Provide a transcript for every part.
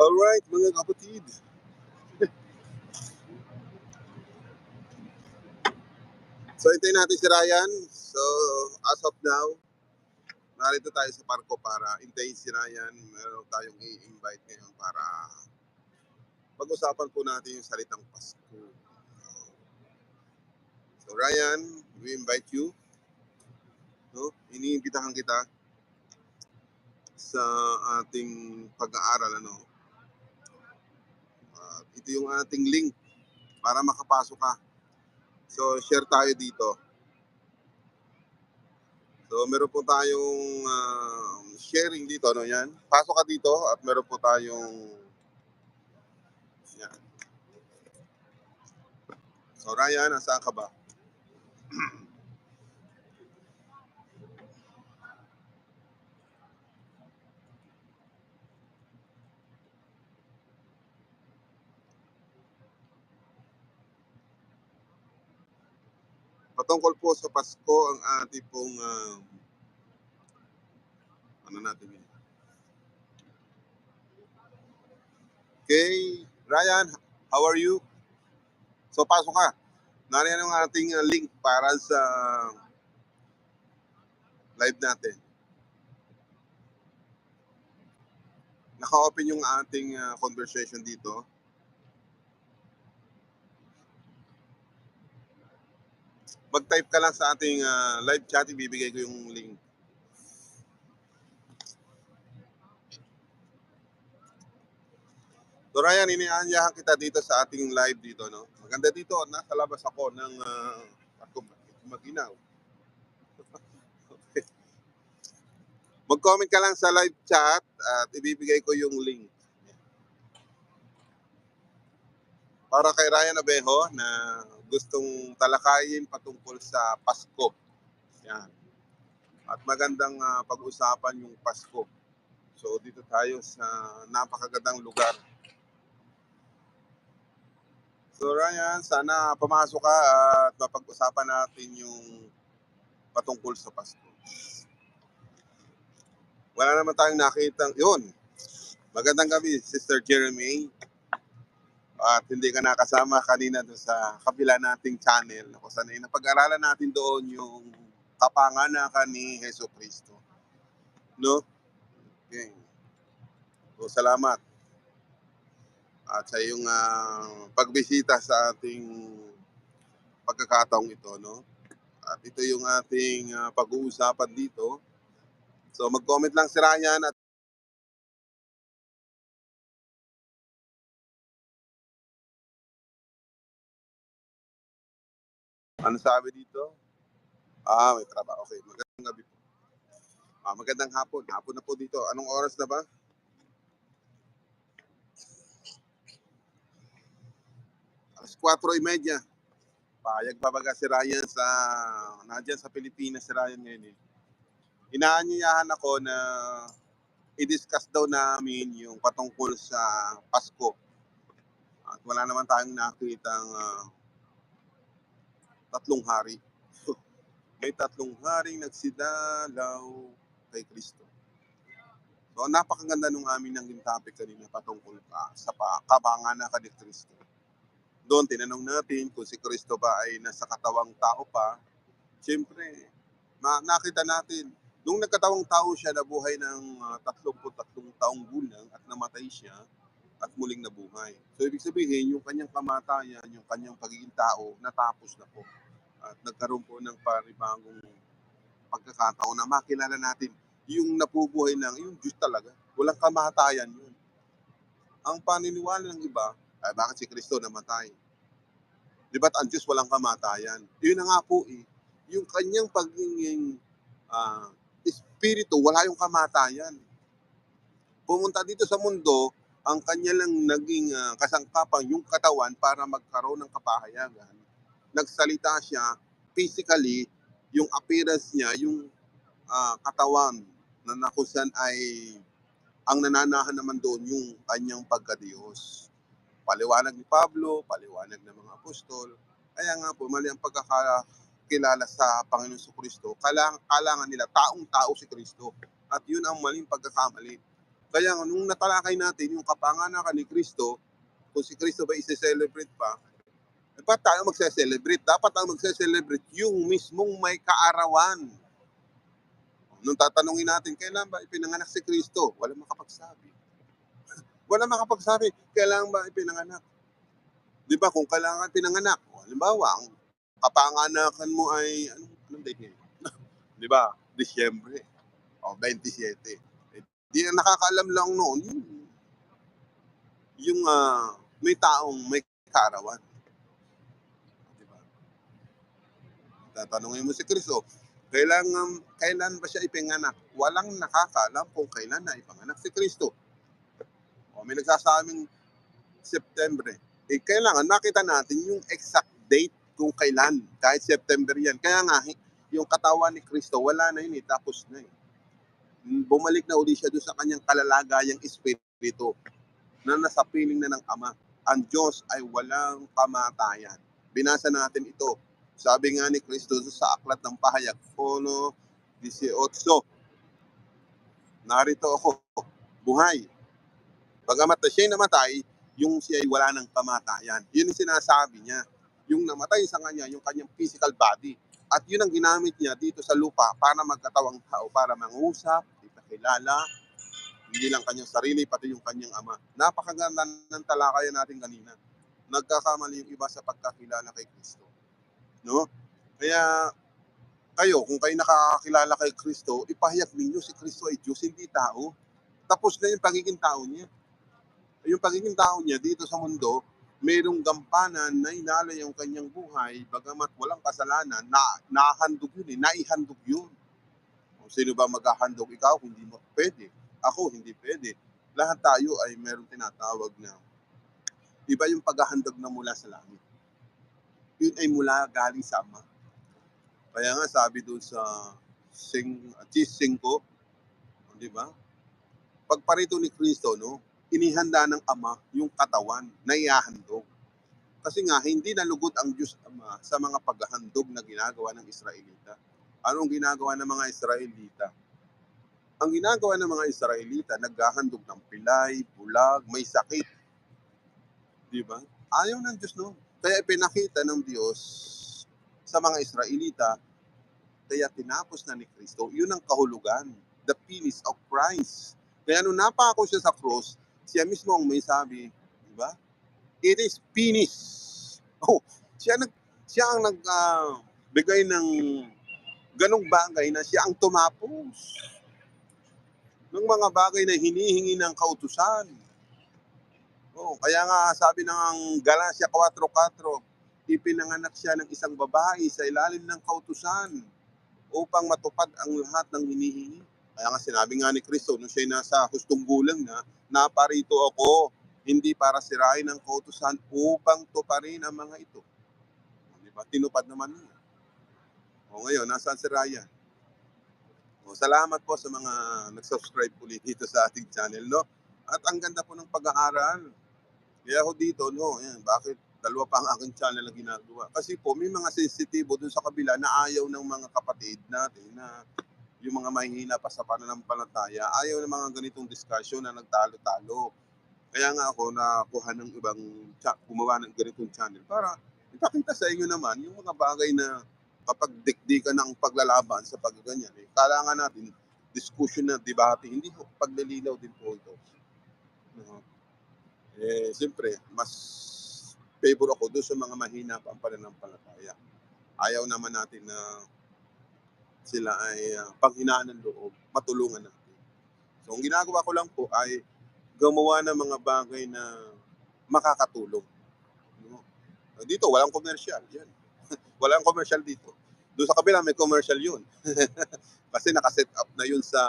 Alright, mga kapatid. So, hintayin natin si Ryan. So, as of now, narito tayo sa parko para hintayin si Ryan. Meron tayong i-invite ngayon para pag-usapan po natin yung salitang Pasko. So, Ryan, we invite you. No? Iniimbitahan kita sa ating pag-aaral. Ano? Ito yung ating link para makapasok ka. So, share tayo dito. So, meron po tayong uh, sharing dito, no yan. Pasok ka dito at meron po tayong yan. So, Ryan, nasaan ka ba? patungkol po sa Pasko ang ating pong uh, ano natin yun. Okay, Ryan, how are you? So pasok ka. Nariyan ang ating uh, link para sa live natin. Naka-open yung ating uh, conversation dito. Mag-type ka lang sa ating uh, live chat, ibibigay ko yung link. So Ryan, inianyahan kita dito sa ating live dito, no? Maganda dito, nasa labas ako ng uh, ako maginaw. okay. Mag-comment ka lang sa live chat at ibibigay ko yung link. Para kay Ryan Abejo na gustong talakayin patungkol sa Pasko. Yan. At magandang uh, pag-usapan yung Pasko. So dito tayo sa napakagandang lugar. So Ryan, sana pumasok ka at mapag-usapan natin yung patungkol sa Pasko. Wala naman tayong nakitang, yun. Magandang gabi, Sister Jeremy at hindi ka nakasama kanina doon sa kabila nating channel na kung saan napag-aralan natin doon yung kapanganakan ni Heso Kristo. No? Okay. So, salamat. At sa iyong uh, pagbisita sa ating pagkakataong ito, no? At ito yung ating uh, pag-uusapan dito. So, mag-comment lang si Ryan at Ano sabi dito? Ah, may trabaho. Okay, magandang gabi po. Ah, magandang hapon. Hapon na po dito. Anong oras na ba? Alas 4.30. Payag babaga si Ryan sa, nadyan sa Pilipinas si Ryan ngayon eh. Inaanyayahan ako na i-discuss daw namin yung patungkol sa Pasko. At wala naman tayong nakitang uh, tatlong hari. May tatlong haring nagsidalaw kay Kristo. So, napakaganda nung amin ng topic kanina patungkol pa sa pa, kabangan na ni Kristo. Doon, tinanong natin kung si Kristo ba ay nasa katawang tao pa. Siyempre, ma- nakita natin, nung nagkatawang tao siya, nabuhay ng uh, 33 taong gulang at namatay siya at muling nabuhay. So, ibig sabihin, yung kanyang kamatayan, yung kanyang pagiging tao, natapos na po at nagkaroon po ng paribagong pagkakataon na makilala natin yung napubuhay lang, yung Diyos talaga. Walang kamatayan yun. Ang paniniwala ng iba, ay bakit si Kristo namatay? Di ba't ang Diyos walang kamatayan? Yun na nga po eh. Yung kanyang pagiging uh, espiritu, wala yung kamatayan. Pumunta dito sa mundo, ang kanya lang naging uh, kasangkapan yung katawan para magkaroon ng kapahayagan nagsalita siya physically, yung appearance niya, yung uh, katawan na nakusan ay ang nananahan naman doon yung kanyang pagka-Diyos. Paliwanag ni Pablo, paliwanag ng mga apostol. Kaya nga po, mali ang pagkakilala sa Panginoon sa Kristo. Kailangan, kailangan nila taong-tao si Kristo. At yun ang maling pagkakamali. Kaya nung natalakay natin yung kapanganakan ni Kristo, kung si Kristo ba isi-celebrate pa, ba't tayo magse-celebrate? Dapat ang magse-celebrate yung mismong may kaarawan. Nung tatanungin natin, kailan ba ipinanganak si Kristo? Wala makapagsabi. Wala makapagsabi, kailan ba ipinanganak? Di ba, kung kailangan pinanganak, halimbawa, ang kapanganakan mo ay, anong, anong date ngayon? Di ba, Disyembre. O, 27. Eh, di na nakakaalam lang noon, yung, yung ah, may taong may kaarawan. Di ba? Tatanungin mo si Kristo, kailan, um, kailan ba siya ipinganak? Walang nakakaalam kung kailan na ipanganak si Kristo. O, may nagsasabing September. Eh, kailangan makita natin yung exact date kung kailan. Kahit September yan. Kaya nga, hi- yung katawan ni Kristo, wala na yun eh. Tapos na eh. Bumalik na uli siya doon sa kanyang kalalagayang espiritu na nasa piling na ng Ama. Ang Diyos ay walang kamatayan. Binasa natin ito. Sabi nga ni Kristo sa aklat ng pahayag, Polo 18. Narito ako, buhay. Bagamat na siya'y namatay, yung siya ay wala ng kamatayan. Yun yung sinasabi niya. Yung namatay sa kanya, yung kanyang physical body. At yun ang ginamit niya dito sa lupa para magkatawang tao, para mangusap, ipakilala, hindi lang kanyang sarili, pati yung kanyang ama. Napakaganda ng talakayan natin kanina. Nagkakamali yung iba sa pagkakilala kay Kristo. No? Kaya kayo, kung kayo nakakakilala kay Kristo, ipahayag ninyo si Kristo ay Diyos, hindi tao. Tapos na yung pagiging tao niya. Yung pagiging tao niya dito sa mundo, mayroong gampanan na inalay yung kanyang buhay, bagamat walang kasalanan, na nahandog yun eh, naihandog yun. O, sino ba maghahandog? Ikaw, hindi mo pwede. Ako, hindi pwede. Lahat tayo ay meron tinatawag na iba yung paghahandog na mula sa langit. Yun ay mula galing sa Ama. Kaya nga sabi doon sa sing, Tis 5, di ba? Pagparito ni Kristo, no, inihanda ng Ama yung katawan na iahandog. Kasi nga, hindi nalugod ang Diyos Ama sa mga paghahandog na ginagawa ng Israelita. Anong ginagawa ng mga Israelita? Ang ginagawa ng mga Israelita, naghahandog ng pilay, bulag, may sakit. Di ba? Ayaw ng Diyos, no? Kaya pinakita ng Diyos sa mga Israelita, kaya tinapos na ni Kristo, yun ang kahulugan, the finish of Christ. Kaya nung napako siya sa cross, siya mismo ang may sabi, di ba? It is finished. Oh, siya nag siya ang nag ah, bigay ng ganong bagay na siya ang tumapos ng mga bagay na hinihingi ng kautusan. Oh, kaya nga sabi ng Galatia 4:4, ipinanganak siya ng isang babae sa ilalim ng kautusan upang matupad ang lahat ng hinihingi. Kaya nga sinabi nga ni Kristo nung siya nasa hustong gulang na, naparito ako hindi para sirain ang kautusan upang tuparin ang mga ito. Di ba? Tinupad naman niya. O ngayon, nasaan si Ryan? O, salamat po sa mga nag-subscribe ulit dito sa ating channel, no? At ang ganda po ng pag-aaral. Kaya ako dito, no, yan, bakit dalawa pa ang aking channel na ginagawa? Kasi po, may mga sensitibo dun sa kabila na ayaw ng mga kapatid natin na yung mga mahihina pa sa pananampalataya, ayaw ng mga ganitong discussion na nagtalo-talo. Kaya nga ako nakuha ng ibang gumawa ng ganitong channel para ipakita sa inyo naman yung mga bagay na kapag dikdikan ng paglalaban sa pagganyan, eh, kailangan natin discussion na debate, hindi po paglilinaw din po ito. No? Eh, siyempre, mas favor ako doon sa mga mahina pa ang pananampalataya. Ayaw naman natin na sila ay uh, panghinaan ng loob, matulungan natin. So, ang ginagawa ko lang po ay gumawa ng mga bagay na makakatulong. No? Dito, walang commercial. Yan. walang commercial dito. Doon sa kabila, may commercial yun. Kasi nakaset up na yun sa,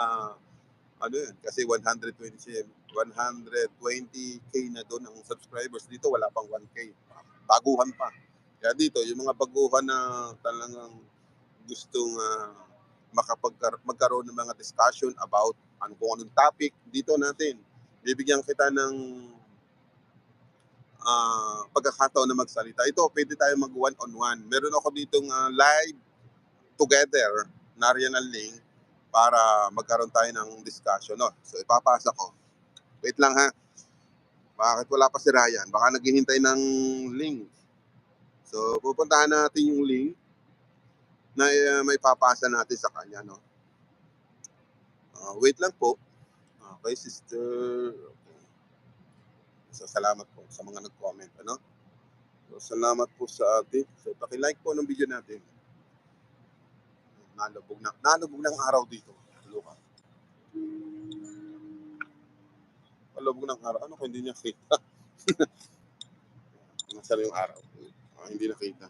ano yun, kasi 120, 120k na doon ang subscribers. Dito, wala pang 1k. Baguhan pa. Kaya dito, yung mga baguhan na talagang gustong uh, makapag magkaroon ng mga discussion about ano kung anong topic dito natin. Bibigyan kita ng uh, pagkakataon na magsalita. Ito, pwede tayo mag one-on-one. Meron ako ditong uh, live together, nariyan ang link para magkaroon tayo ng discussion. No? So, ipapasa ko. Wait lang ha. Bakit wala pa si Ryan? Baka naghihintay ng link. So, pupuntahan natin yung link na uh, may papasa natin sa kanya, no? Ah, wait lang po. Okay, sister. Okay. So, salamat po sa mga nag-comment, ano? So, salamat po sa atin. So, paki-like po ng video natin. Nalubog na, nalubog ng araw dito. Luka. Nalubog ng araw. Ano kung hindi niya kita? Nasaan yung araw? Ah, hindi nakita.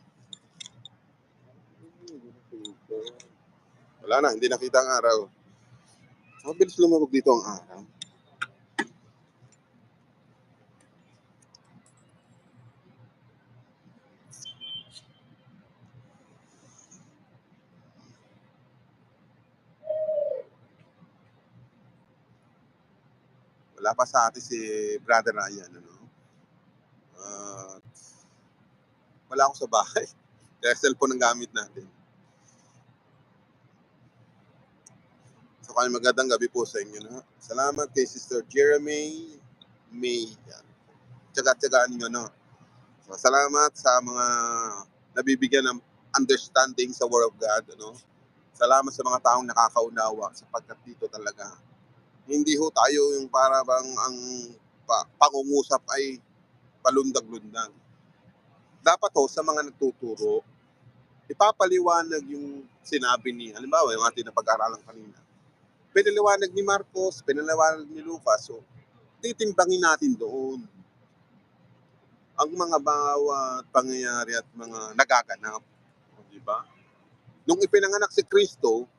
Wala na, hindi nakita ang araw. Mabilis lumabog dito ang araw. Wala pa sa atin si Brother Ryan, ano? Ah, wala ako sa bahay. Kaya cellphone ang gamit natin. So kaya magandang gabi po sa inyo. No? Salamat kay Sister Jeremy May. Tsaga-tsagaan ninyo. No? So, salamat sa mga nabibigyan ng understanding sa Word of God. Ano? Salamat sa mga taong nakakaunawa sapagkat dito talaga. Hindi ho tayo yung para bang ang pa, pangungusap ay palundag-lundag. Dapat ho sa mga nagtuturo, ipapaliwanag yung sinabi ni, halimbawa, yung ating napag-aralan kanina. Pinaliwanag ni Marcos, pinaliwanag ni Lucas, so titimbangin natin doon ang mga bawat pangyayari at mga nagaganap. Di ba? Nung ipinanganak si Kristo,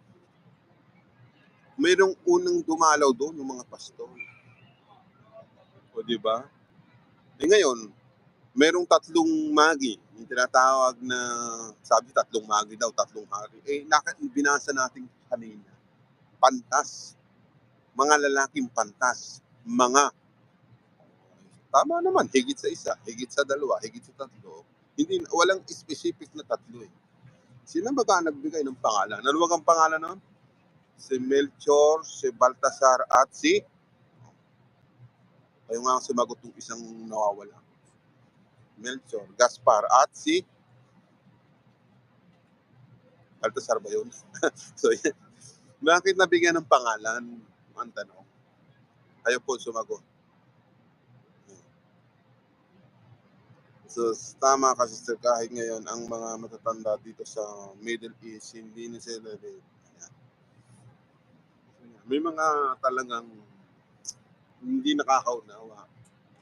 mayroong unang dumalaw doon ng mga pastor. O di ba? Eh ngayon, merong tatlong magi, yung tinatawag na, sabi tatlong magi daw, tatlong hari. Eh, naka, binasa natin kanina. Pantas. Mga lalaking pantas. Mga. Tama naman, higit sa isa, higit sa dalawa, higit sa tatlo. Hindi, walang specific na tatlo eh. Sino ba ba nagbigay ng pangalan? Ano ang pangalan nun? Si Melchor, si Baltasar, at si... Kayo nga ang sumagot ng isang nawawala. Melchor, Gaspar, at si Baltasar ba yun? so, yan. bakit nabigyan ng pangalan? Ang tanong. Kayo po sumagot. So, tama ka, sister, kahit ngayon, ang mga matatanda dito sa Middle East, hindi na sila. May mga talagang hindi nakakaunawa.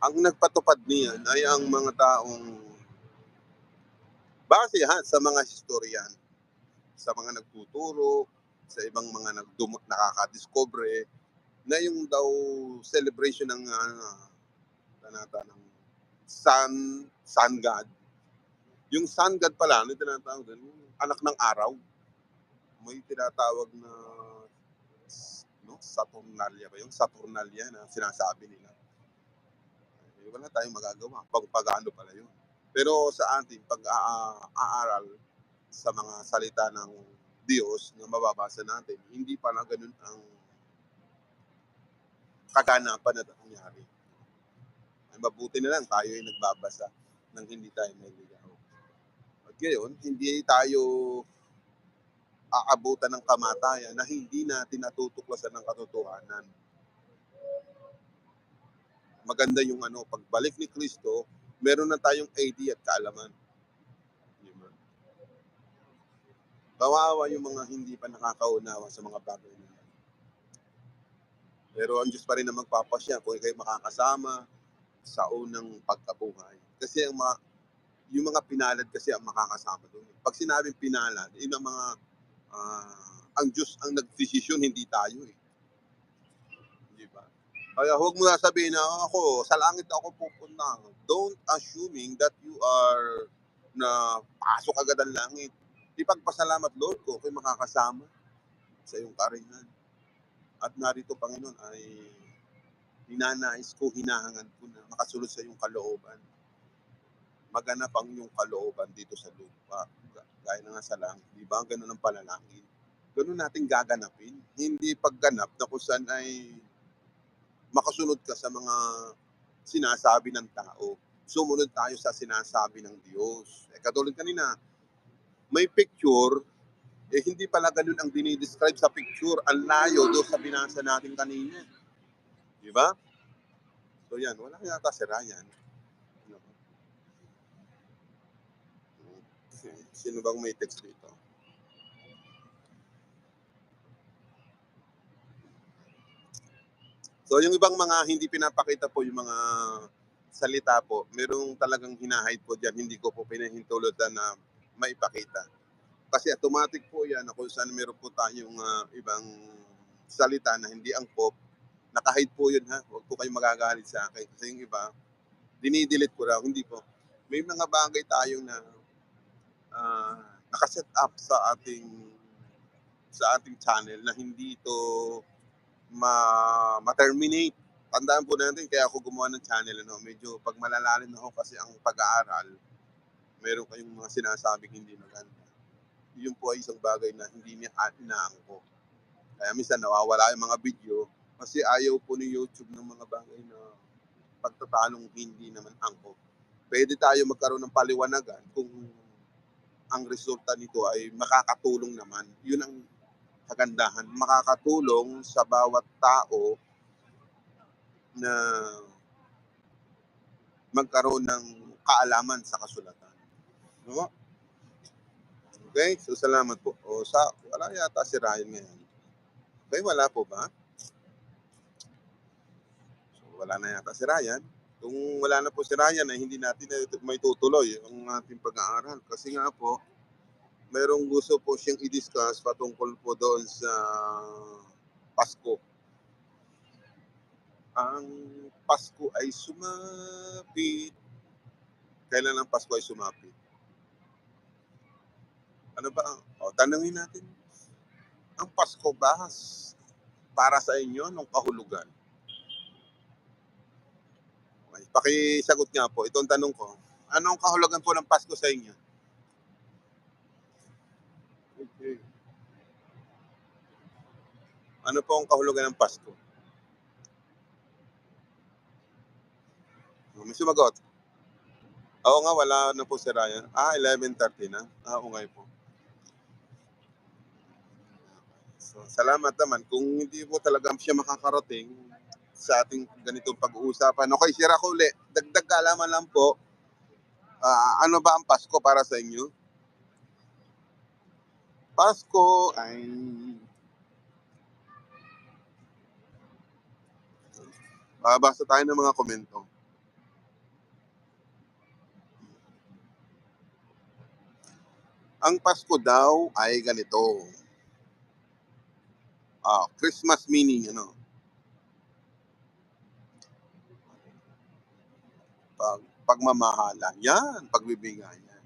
Ang nagpatupad niyan ay ang mga taong base ha, sa mga historian, sa mga nagtuturo, sa ibang mga nagdum- nakakadiscover na yung daw celebration ng uh, ng sun, sun god. Yung sun god pala, ano tinatawag doon? Anak ng araw. May tinatawag na Saturnalia ba yung Saturnalia na sinasabi nila. Eh, wala tayong magagawa. Pag pagano pala yun. Pero sa ating pag-aaral sa mga salita ng Diyos na mababasa natin, hindi pala ganun ang kaganapan na nangyari. Ay mabuti na lang tayo ay nagbabasa nang hindi tayo naliligaw. At ngayon, hindi tayo aabutan ng kamatayan na hindi natin natutuklasan ng katotohanan. Maganda yung ano, pagbalik ni Kristo, meron na tayong idea at kaalaman. Kawawa yung mga hindi pa nakakaunawa sa mga bagay na yan. Pero ang Diyos pa rin na magpapasya kung kayo makakasama sa unang pagkabuhay. Kasi ang mga, yung mga pinalad kasi ang makakasama doon. Pag sinabing pinalad, yun ang mga ah, ang Diyos ang nagdesisyon, hindi tayo eh. Di ba? Kaya huwag mo sabihin na ako, sa langit ako pupunta. Don't assuming that you are na pasok agad ang langit. Ipagpasalamat Lord ko kay makakasama sa iyong karingan. At narito Panginoon ay hinanais ko, hinahangan ko na makasulot sa iyong kalooban. Maganap ang iyong kalooban dito sa lupa. Gaya na nga sa langit. Di ba? Ganun ang panalangin. Ganun natin gaganapin. Hindi pagganap na kung ay makasunod ka sa mga sinasabi ng tao. Sumunod tayo sa sinasabi ng Diyos. Eh, katulad kanina, may picture, eh hindi pala ganun ang dinidescribe sa picture. Ang layo doon sa binasa natin kanina. Di ba? So yan, wala yata si Ryan. Ano? Okay. Sino bang may text dito? So yung ibang mga hindi pinapakita po yung mga salita po, merong talagang hinahide po dyan, hindi ko po pinahintulot na maipakita. Kasi automatic po yan na kung saan meron po tayong ah, ibang salita na hindi angkop, nakahide po yun ha, huwag po kayong magagalit sa akin. Kasi yung iba, dinidelete ko raw, hindi po. May mga bagay tayong na ah, nakaset up sa ating sa ating channel na hindi ito ma ma-terminate. Tandaan po natin, kaya ako gumawa ng channel, ano, medyo pag malalalim ako kasi ang pag-aaral, meron kayong mga sinasabing hindi maganda. Yun po ay isang bagay na hindi niya inaangko. Kaya minsan nawawala yung mga video kasi ayaw po ni YouTube ng mga bagay na pagtatalong hindi naman angko. Pwede tayo magkaroon ng paliwanagan kung ang resulta nito ay makakatulong naman. Yun ang kagandahan. Makakatulong sa bawat tao na magkaroon ng kaalaman sa kasulatan. No? Okay, so salamat po. O sa wala yata si Ryan ngayon. Okay, wala po ba? So, wala na yata si Ryan. Kung wala na po si Ryan ay hindi natin na may tutuloy ang ating pag-aaral. Kasi nga po, mayroong gusto po siyang i-discuss patungkol po doon sa Pasko. Ang Pasko ay sumapit. Kailan ang Pasko ay sumapit? Ano ba? O, tanungin natin. Ang Pasko ba para sa inyo nung kahulugan? Okay. Pakisagot nga po. Itong tanong ko. Anong kahulugan po ng Pasko sa inyo? Okay. Ano po ang kahulugan ng Pasko? Oh, May sumagot. Oo nga, wala na po si Ryan. Ah, 11.30 na. Ah, nga po. So, salamat naman. Kung hindi po talaga siya makakarating sa ating ganitong pag-uusapan. Okay, Sira Kule, dagdag kaalaman lang po. Ah, ano ba ang Pasko para sa inyo? Pasko ay Babasa tayo ng mga komento. Ang Pasko daw ay ganito. Ah, Christmas meaning ano? Pag pagmamahalan. Yan, pagbibigayan.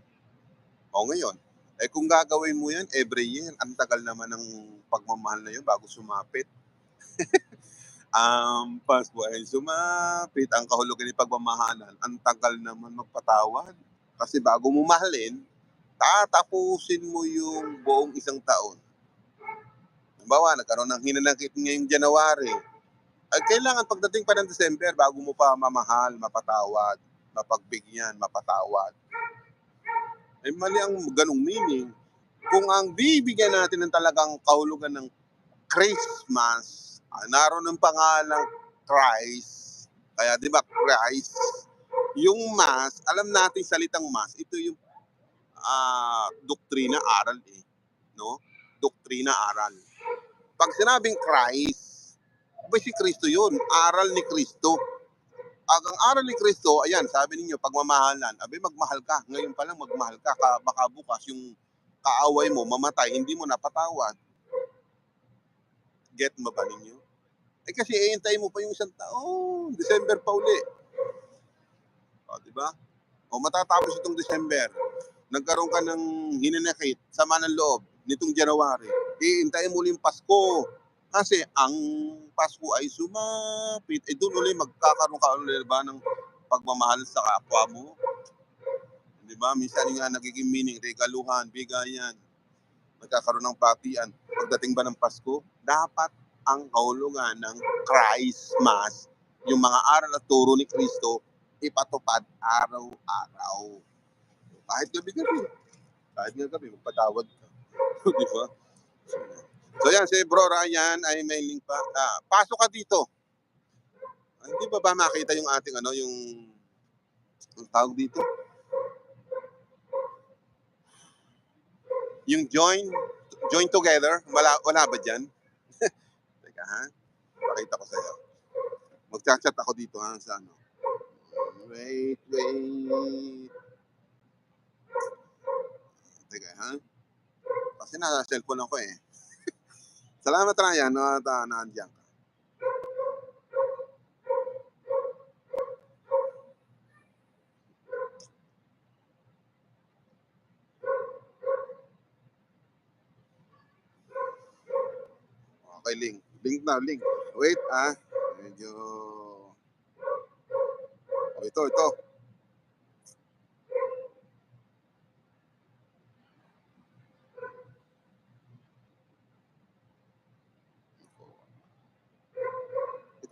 O ngayon, eh kung gagawin mo yan every year, ang tagal naman ng pagmamahal na yun bago sumapit. Ang Pasko ay sumapit, ang kahulugan ng pagmamahalan, ang tagal naman magpatawad. Kasi bago mo mahalin, tatapusin mo yung buong isang taon. Halimbawa, nagkaroon ng hinanakit ngayong January. Kailangan pagdating pa ng December, bago mo pa mamahal, mapatawad, mapagbigyan, mapatawad. Eh, mali ang ganong meaning. Kung ang bibigyan natin ng talagang kahulugan ng Christmas, ah, naroon pangalang Christ, kaya di ba Christ, yung Mass, alam natin salitang Mass, ito yung ah, doktrina aral eh. No? Doktrina aral. Pag sinabing Christ, ba si Kristo yun? Aral ni Kristo. Pag ang aral ni Kristo, ayan, sabi ninyo, pagmamahalan, abe magmahal ka. Ngayon pa lang magmahal ka, ka baka bukas yung kaaway mo, mamatay, hindi mo napatawad. Get mo ba ninyo? Eh kasi iintay mo pa yung isang taon, December pa uli. O, di ba? O matatapos itong December, nagkaroon ka ng hinanakit, sama ng loob, nitong January, iintayin mo ulit yung Pasko. Kasi ang Pasko ay sumapit. Eh doon ulit magkakaroon ka ulit ba ng pagmamahal sa kapwa mo. Di ba? Minsan nga nagiging meaning, regaluhan, bigayan. Nagkakaroon ng patian. Pagdating ba ng Pasko, dapat ang kahulugan ng Christmas yung mga aral at turo ni Kristo ipatupad araw-araw. Kahit gabi-gabi. Kahit nga gabi, magpatawad ka. Di ba? Yan, si Bro Ryan ay may link pa. Ah, pasok ka dito. Ah, Hindi ba ba makita yung ating ano, yung ang tawag dito? Yung join, join together, wala, wala ba dyan? Teka ha, pakita ko sa'yo. Magchat-chat ako dito ha, sa ano. Wait, wait. Teka ha. Kasi nasa cellphone ako eh. Salamat Ryan, no, at uh, nandiyan ka. Okay, link. Link na, link. Wait, ah. Medyo... Oh, ito. Ito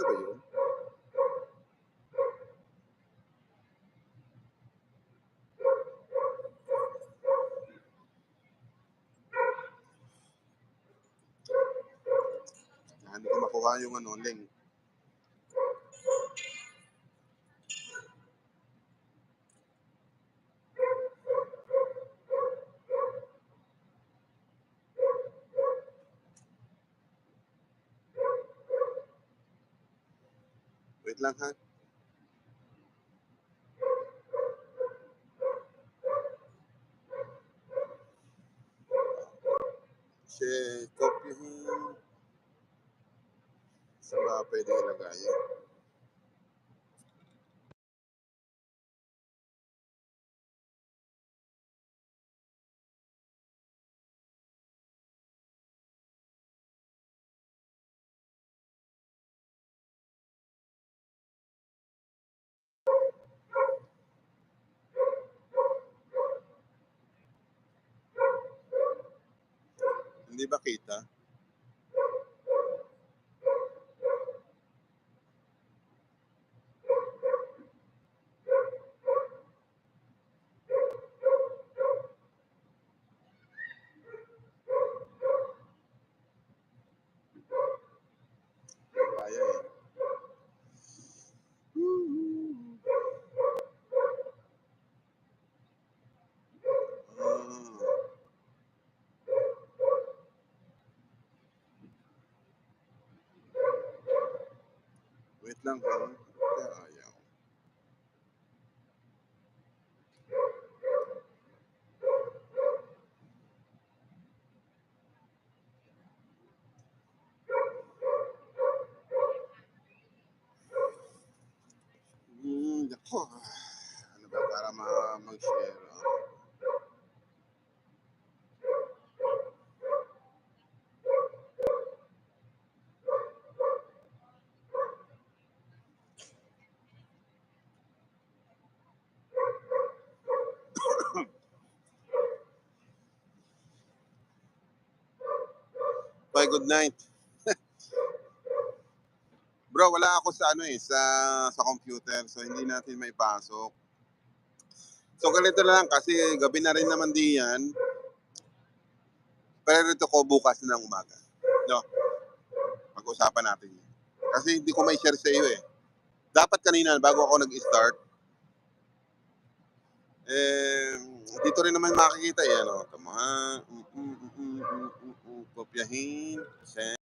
ba yun? Makuha yung ano, link. Wait lang ha. Kasi kopyahin. Saan ba pwede ilagay yun? Hindi ba kita? Bye, good night. Bro, wala ako sa ano eh, sa sa computer. So hindi natin may pasok. So ganito na lang kasi gabi na rin naman di yan. Pero ito ko bukas ng umaga. No? Pag-usapan natin. Kasi hindi ko may share sa iyo eh. Dapat kanina bago ako nag-start, eh, dito rin naman makikita eh, ano. Tama, mm, mm, mm, mm, mm, mm, mm, kopyahin, send.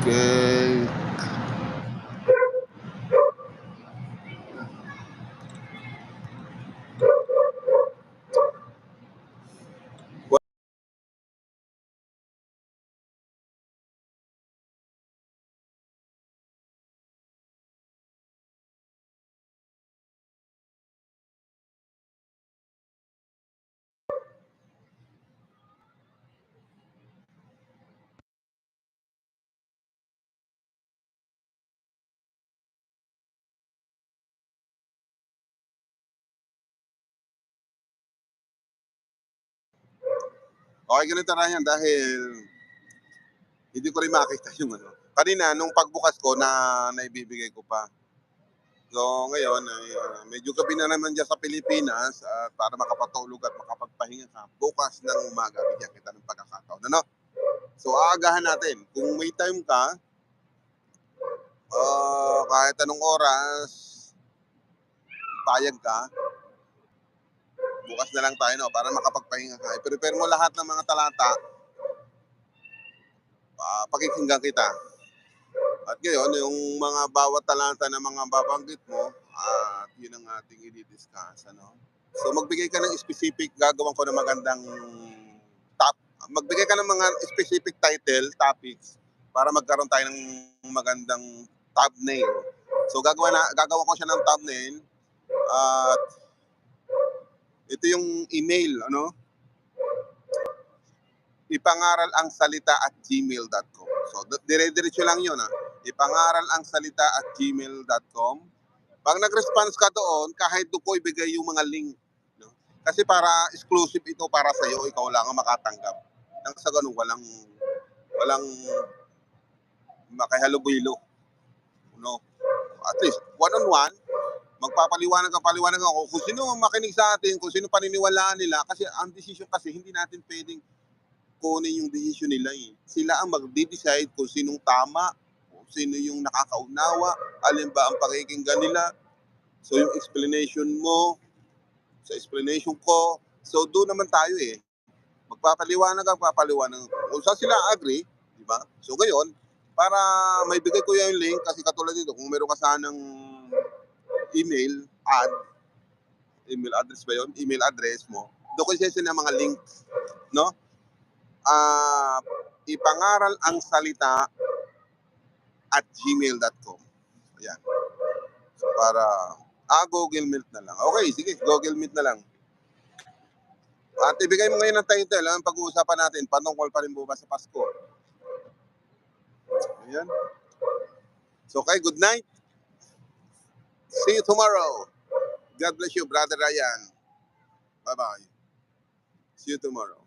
Okay. Okay, ganito na yan dahil hindi ko rin makita yung ano. Kanina, nung pagbukas ko, na naibibigay ko pa. So, ngayon, ay, ah, medyo gabi na naman dyan sa Pilipinas at para makapatulog at makapagpahinga ka. Bukas ng umaga, bigyan kita ng pagkakataon. Ano? So, aagahan natin. Kung may time ka, ah, kahit anong oras, payag ka, bukas na lang tayo no, para makapagpahinga ka. I-prepare mo lahat ng mga talata. Uh, pakikinggan kita. At ngayon, yung mga bawat talanta na mga babanggit mo, at yun ang ating i-discuss. Ano? So magbigay ka ng specific, gagawin ko ng magandang top. Magbigay ka ng mga specific title, topics, para magkaroon tayo ng magandang thumbnail. So gagawa na gagawa ko siya ng thumbnail at ito yung email, ano? Ipangaral ang salita at gmail.com. So, dire-diretso lang yun, ha? Ipangaral ang salita at gmail.com. Pag nag-response ka doon, kahit doon ko ibigay yung mga link. No? Kasi para exclusive ito para sa iyo, ikaw lang ang makatanggap. Nang sa ganun, walang, walang makihalubilo. No? At least, one-on-one, magpapaliwanag ka, paliwanag ako kung sino ang makinig sa atin, kung sino paniniwalaan nila. Kasi ang decision kasi, hindi natin pwedeng kunin yung decision nila eh. Sila ang magde-decide kung sinong tama, kung sino yung nakakaunawa, alin ba ang pakikinggan nila. So yung explanation mo, sa explanation ko, so doon naman tayo eh. Magpapaliwanag ang papaliwanag. Kung saan sila agree, di ba? So ngayon, para may bigay ko yung link, kasi katulad dito, kung meron ka sanang email, ad, email address ba yun? Email address mo, doon ko session ng mga link, no? Ah, ipangaral ang salita at gmail.com. Ayan. So para, ah, Google Meet na lang. Okay, sige, Google Meet na lang. At ibigay mo ngayon ng title, ang pag-uusapan natin, patungkol pa rin bukas sa Pasko. Ayan. So, okay, good night. See you tomorrow. God bless you, Brother Ryan. Bye-bye. See you tomorrow.